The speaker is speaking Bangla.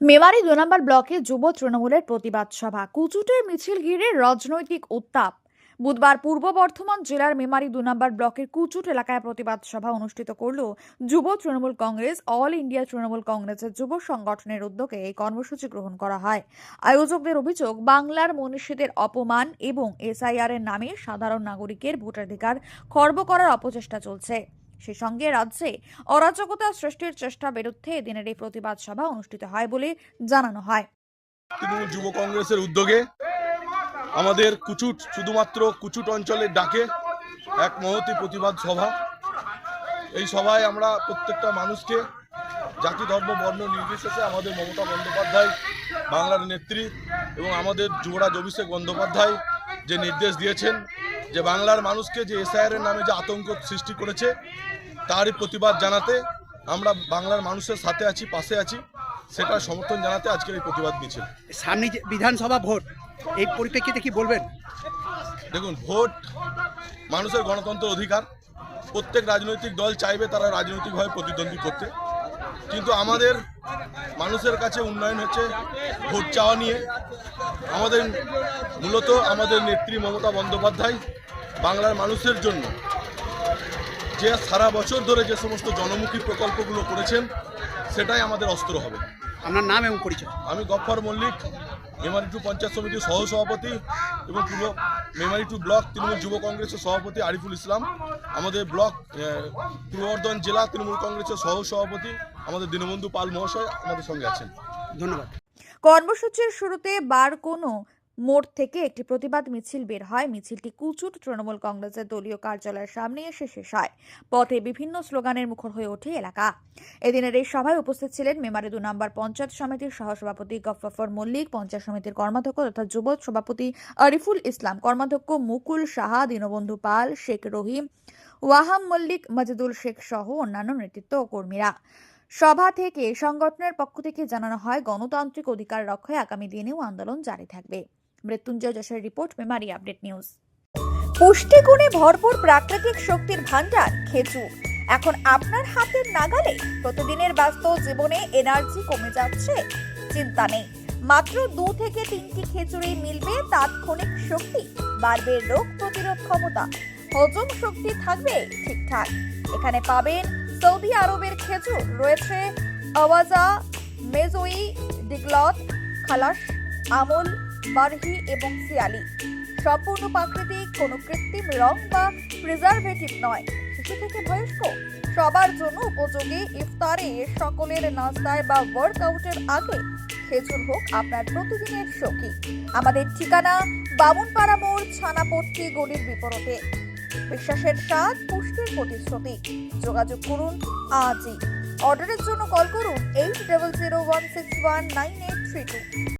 মেমারি দু নম্বর ব্লকে যুব তৃণমূলের প্রতিবাদ সভা। কুচুটের মিছিল ঘিরে রাজনৈতিক উত্তাপ। বুধবার পূর্ব বর্ধমান জেলার মেমারি দু নম্বর ব্লকের কুচুট এলাকায় প্রতিবাদ সভা অনুষ্ঠিত করল যুব তৃণমূল কংগ্রেস, অল ইন্ডিয়া তৃণমূল কংগ্রেসের যুব সংগঠনের উদ্যোগে এই কর্মসূচি গ্রহণ করা হয়। আয়োজকদের অভিযোগ, বাংলার মনীষীদের অপমান এবং এসআইআর এর নামে সাধারণ নাগরিকের ভোটাধিকার খর্ব করার অপচেষ্টা চলছে। সেই সঙ্গে রাজ্যে অরাজকতা সৃষ্টির চেষ্টা বিরুদ্ধে এদিনের এই প্রতিবাদ সভা অনুষ্ঠিত হয় বলে জানানো হয়। যুব কংগ্রেসের উদ্যোগে আমাদের কুচুট, শুধুমাত্র কুচুট অঞ্চলের ডাকে এক মহতি প্রতিবাদ সভা। এই সভায় আমরা প্রত্যেকটা মানুষকে, জাতি, ধর্ম, বর্ণ নির্বিশেষে আমাদের মমতা বন্দ্যোপাধ্যায়, বাংলার নেত্রী এবং আমাদের যুবরাজ অভিষেক বন্দ্যোপাধ্যায় যে নির্দেশ দিয়েছেন যে বাংলার মানুষকে যে এসআইআর নামে যে আতঙ্ক সৃষ্টি করেছে তারই প্রতিবাদ জানাতে আমরা বাংলার মানুষের সাথে আছি পাশে আছি। সেটার সমর্থন জানাতে আজকের এই প্রতিবাদ মিছিল। সামনে যে বিধানসভা ভোট এই পরিপ্রেক্ষিতে কি বলবেন? দেখুন ভোট মানুষের গণতন্ত্র অধিকার। প্রত্যেক রাজনৈতিক দল চাইবে তারা রাজনৈতিকভাবে প্রতিদ্বন্দ্বী করতে। কিন্তু আমাদের মানুষের কাছে উন্নয়ন হচ্ছে ভোট চাওয়া নিয়ে। আমাদের মূলত আমাদের নেত্রী মমতা বন্দ্যোপাধ্যায় বাংলার মানুষের জন্য যে সারা বছর ধরে যে সমস্ত জনমুখী প্রকল্পগুলো করেছেন সেটাই আমাদের অস্ত্র হবে। আপনার নাম এবং পরিচয়। আমি গফ্ফর মল্লিক মেমারি টু পঞ্চায়েত সমিতির সহ সভাপতি এবং পূর্ব মেমারি টু ব্লক তৃণমূল যুব কংগ্রেসের সভাপতি আরিফুল ইসলাম আমাদের ব্লক পূর্ব বর্ধমান জেলা তৃণমূল কংগ্রেসের সহ সভাপতি আমাদের দীনবন্ধু পাল মহাশয় আমাদের সঙ্গে আছেন। ধন্যবাদ। কর্মসূচির শুরুতে বার কোনো মোড় থেকে একটি প্রতিবাদ মিছিল বের হয়। মিছিলটি কুচুট তৃণমূল কংগ্রেসের দলীয় কার্যালয়ের সামনে এসে শেষ হয়। পথে বিভিন্ন স্লোগানের মুখর হয়ে ওঠে এলাকা। এদিনের এই সভায় উপস্থিত ছিলেন মেমারি দু নম্বর পঞ্চায়েত সমিতির সহসভাপতি গফফর মল্লিক, পঞ্চায়েত সমিতির কর্মাধ্যক্ষ তথা যুব সভাপতি আরিফুল ইসলাম, কর্মাধ্যক্ষ মুকুল সাহা, দীনবন্ধু পাল, শেখ রহিম, ওয়াহাম মল্লিক, মজিদুল শেখ সহ অন্যান্য নেতৃত্ব কর্মীরা সভা থেকে, সংগঠনের পক্ষ থেকে জানানো হয়, গণতান্ত্রিক অধিকার রক্ষায় আগামী দিনেও আন্দোলন জারি থাকবে। মৃত্যুঞ্জয় যশের রিপোর্ট, মেমারি আপডেট নিউজ। পুষ্টিগুণে ভরপুর প্রাকৃতিক শক্তির ভান্ডার খেজুর এখন আপনার হাতের নাগালে প্রতিদিনের ব্যস্ত জীবনে এনার্জি কমে যাচ্ছে, চিন্তা নেই। মাত্র দু থেকে তিনটি খেজুরে মিলবে, তাৎক্ষণিক শক্তি। বাড়বে রোগ প্রতিরোধ ক্ষমতা। হজম শক্তি থাকবে ঠিকঠাক। এখানে পাবেন সৌদি আরবের খেজুর রয়েছে আওয়াজা, মেজোই, ডিগলত, খালাস, আমল, বারহি এবং সিয়ালি। সম্পূর্ণ প্রাকৃতিক, কোনো কৃত্রিম রং বা প্রিজারভেটিভ নয়। শিশু থেকে বয়স্ক, সবার জন্য উপযোগী ইফতারে সকলের নাস্তায় বা ওয়ার্কআউটের আগে খেজুর হোক আপনার প্রতিদিনের সখী। আমাদের ঠিকানা বামুনপাড়া মোড়, ছানাপট্টি, গলির বিপরীতে। বিশ্বাসের স্বাদ, পুষ্টির প্রতিশ্রুতি। যোগাযোগ করুন আজই। অর্ডারের জন্য কল করুন eight double zero one six one nine eight three two